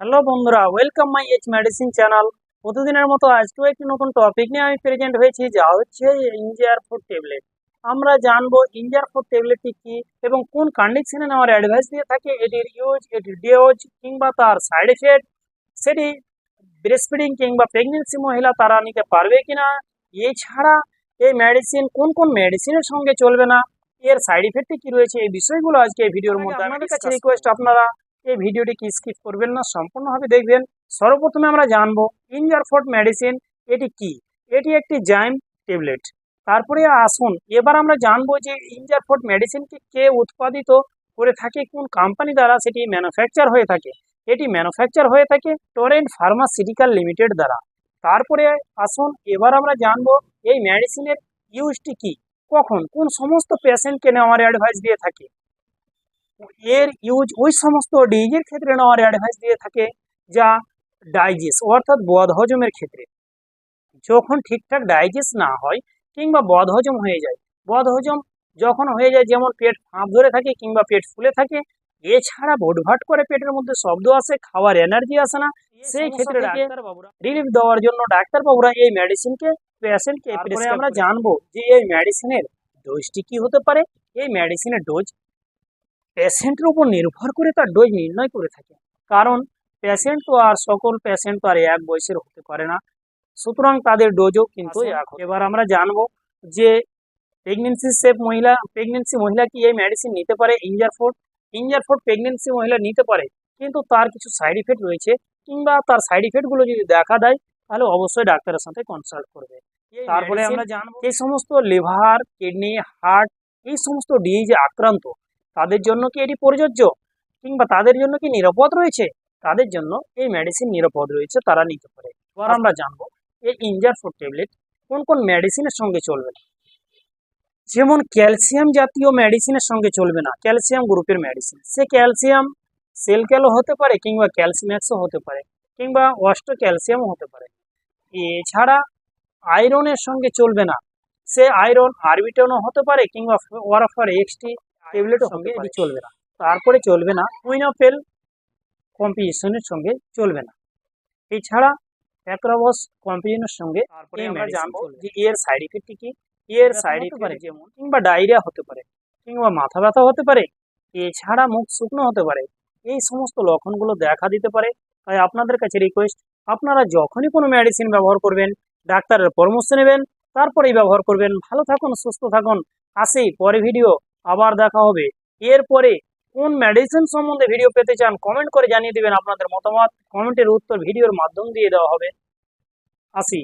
Hello বন্ধুরা welcome my H medicine channel প্রতিদিনের মতো আজকেও একটি নতুন টপিক নিয়ে আমি প্রেজেন্ট হয়েছি যা হচ্ছে ইঞ্জিয়ার ফুড ট্যাবলেট আমরা জানব ইঞ্জিয়ার ফুড ট্যাবলেটটি কি এবং কোন কন্ডিশনে নেওয়ার অ্যাডভাইস দিয়ে থাকে এটির ইউজ এটির ডিওজ কিংবা তার সাইড এফেক্ট সেটি ব্রেস্টফিডিং কিংবা প্রেগনেন্সি মহিলা তারা নিতে পারবে কিনা এছাড়া এই মেডিসিন কোন কোন মেডিসিনের সঙ্গে চলবে না এর সাইড ইফেক্টটি কি রয়েছে এই বিষয়গুলো আজকে এই ভিডিওর মধ্যে আমাদের কাছে রিকোয়েস্ট আপনারা এই ভিডিওটি কি স্কিপ করবেন না, সম্পূর্ণভাবে দেখবেন। সর্বপ্রথমে আমরা জানব ইনজারফোর্ট মেডিসিন এটি কি? এটি একটি জাইম ট্যাবলেট তারপরে আসুন, এবার আমরা জানব যে ইনজারফোর্ট মেডিসিনকে কে উৎপাদিত করে থাকে, কোন কোম্পানি দ্বারা সেটি ম্যানুফ্যাকচার হয়ে থাকে। এটি ম্যানুফ্যাকচার হয়ে থাকে টরেন্ট ফার্মাসিউটিক্যাল লিমিটেড দ্বারা। তারপরে আসুন, এবার আমরা জানব এই মেডিসিনের ইউজটি কি? কখন? কোন সমস্ত পেশেন্টকে নেওয়ার অ্যাডভাইস দিয়ে থাকে? এর ইউজ ওই সমস্ত ডিজের ক্ষেত্রে নেওয়ার অ্যাডভাইস দিয়ে থাকে যা ডাইজেস্ট অর্থাৎ বদহজমের ক্ষেত্রে। যখন ঠিকঠাক ডাইজেস্ট না হয় কিংবা বদহজম হয়ে যায় বদহজম যখন হয়ে যায় যেমন পেট ফাঁপ ধরে থাকে কিংবা পেট ফুলে থাকে এছাড়া ভোটভাট করে পেটের মধ্যে শব্দ আসে খাওয়ার এনার্জি আসে না। সেই ক্ষেত্রে রিলিফ দেওয়ার জন্য ডাক্তারবাবুরা এই মেডিসিনকে পেশেন্টকে আমরা জানব যে এই মেডিসিনের ডোজটি কি হতে পারে? এই মেডিসিনের ডোজ পেশেন্টের উপর নির্ভর করে তার ডোজ নির্ণয় করে থাকে। কারণ পেশেন্ট তো আর সকল পেশেন্ট তো আর এক বয়সের হতে পারে না। সুতরাং তাদের ডোজও কিন্তু এক। এবার আমরা জানব যে প্রেগনেন্সি সেফ মহিলা প্রেগনেন্সি মহিলা কি এই মেডিসিন নিতে পারে? ইঞ্জারফোর্ড ইঞ্জারফোর্ড প্রেগনেন্সি মহিলা নিতে পারে কিন্তু তার কিছু সাইড ইফেক্ট রয়েছে কিংবা তার সাইড ইফেক্টগুলো যদি দেখা দেয় তাহলে অবশ্যই ডাক্তারের সাথে কনসাল্ট করবে। তারপরে আমরা জানব এই সমস্ত লিভার কিডনি হার্ট এই সমস্ত ডিজিজে আক্রান্ত তাদের জন্য কি এটি প্রযোজ্য? কিংবা তাদের জন্য কি নিরাপদ রয়েছে? তাদের জন্য এই মেডিসিন নিরাপদ রয়েছে, তারা নিতে পারে। এবার আমরা জানব, এই ইঞ্জার ফুড ট্যাবলেট কোন কোন মেডিসিনের সঙ্গে চলবে না? যেমন ক্যালসিয়াম জাতীয় মেডিসিনের সঙ্গে চলবে না ক্যালসিয়াম গ্রুপের মেডিসিন সে ক্যালসিয়াম সেল ক্যালও হতে পারে, কিংবা ক্যালসিম্যাক্সও হতে পারে, কিংবা অষ্ট ক্যালসিয়ামও হতে পারে। এছাড়া আয়রনের সঙ্গে চলবে না। সে আয়রন আরবিটনও হতে পারে, কিংবা ওয়ারফার এক্সটি ট্যাবলেটের সঙ্গে এটি চলবে না। তারপরে চলবে না। কুইনোফেল কম্পিটিশনের সঙ্গে চলবে না। এছাড়া অ্যাক্রাবস কম্পিটিশনের সঙ্গে তারপরে আমরা জানব যে এর সাইড ইফেক্ট কি? এর সাইড ইফেক্ট যেমন কিংবা ডায়রিয়া হতে পারে কিংবা মাথা ব্যথা হতে পারে এছাড়া মুখ শুকনো হতে পারে। এই সমস্ত লক্ষণগুলো দেখা দিতে পারে। তাই আপনাদের কাছে রিকোয়েস্ট আপনারা যখনই কোনো মেডিসিন ব্যবহার করবেন ডাক্তারের পরামর্শ নেবেন তারপরেই ব্যবহার করবেন। ভালো থাকুন সুস্থ থাকুন। আসি পরে ভিডিও আবার দেখা হবে। এরপরে কোন মেডিসিন সম্বন্ধে ভিডিও পেতে চান কমেন্ট করে জানিয়ে দিবেন। আপনাদের মতামত কমেন্টের উত্তর ভিডিওর মাধ্যম দিয়ে দেওয়া হবে। আসি।